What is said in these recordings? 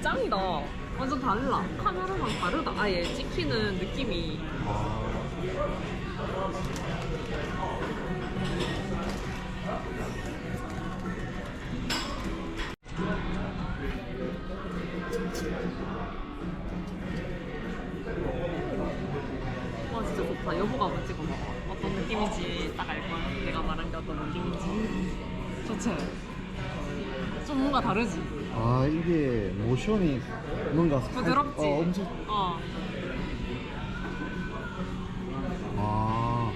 짱이다. 완전 달라. 카메라랑 다르다. 아예 찍히는 느낌이. 와 진짜 좋다. 여보가 한번 찍어봐. 어떤 느낌인지 딱 알 거야. 내가 말한 게 어떤 느낌인지. 좋지? 좀 뭔가 다르지? 아 이게 모션이 뭔가 살- 부드럽지? 어, 엄청 어. 아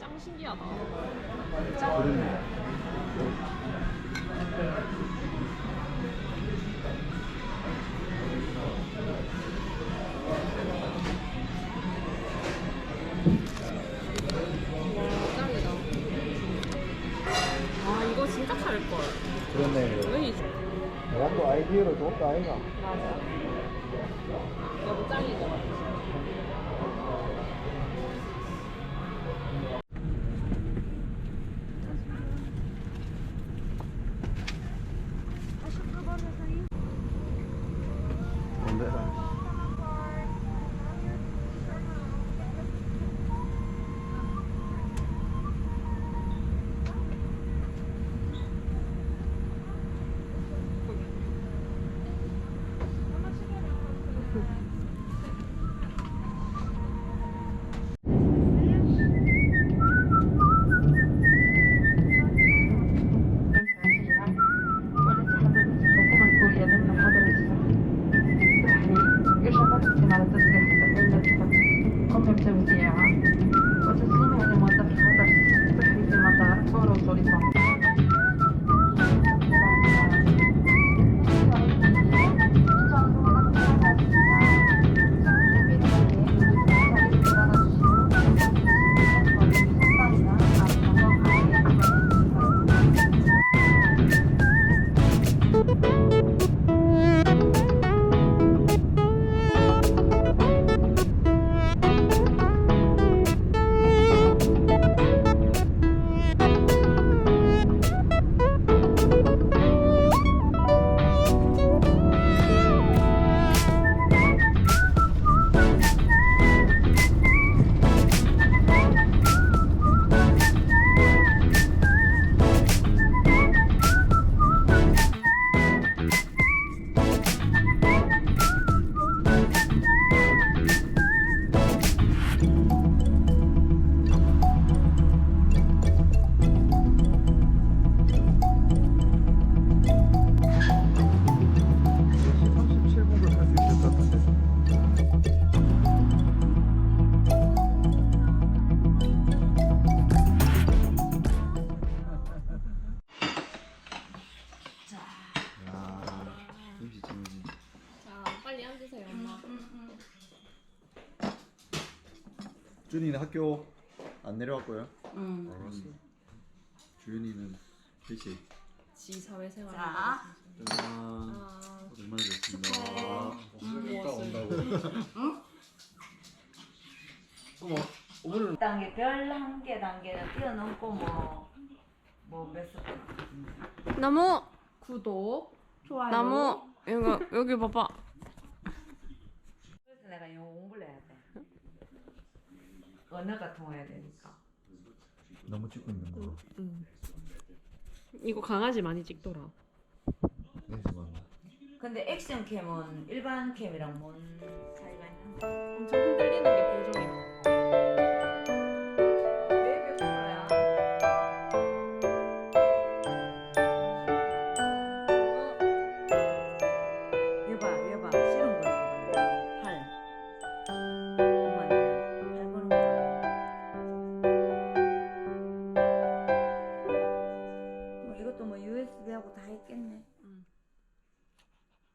짱 신기하다. 그렇네 아 이거 진짜 잘걸. 그렇네 왜 이? 내가 또 아이디어를 줬다 아이가 맞아. 여보 짱이죠. 뭔데? Chcę gdzie ja. Bo to znowu nie ma takich, bo tak, tak nie ma ta, co rozoliwa. 앉으세요 엄마. 준이는 학교 안 내려왔고요 음. 알았어 주윤이는 PC 지 사회생활. 자. 짠 아, 오랜만에 뵙습니다 뭐 어머 단계 별 한 개 단계는 뛰어넘고 뭐 뭐몇 스 나무 구독. 좋아요. 나무 이거 여기 봐봐. 그래서 내가 영어 공부를 해야 돼. 언어가 통해야 되니까. 너무 찍고 있는 거 음. 이거 강아지 많이 찍더라. 네, 잠깐만. 근데 액션 캠은 일반 캠이랑 뭔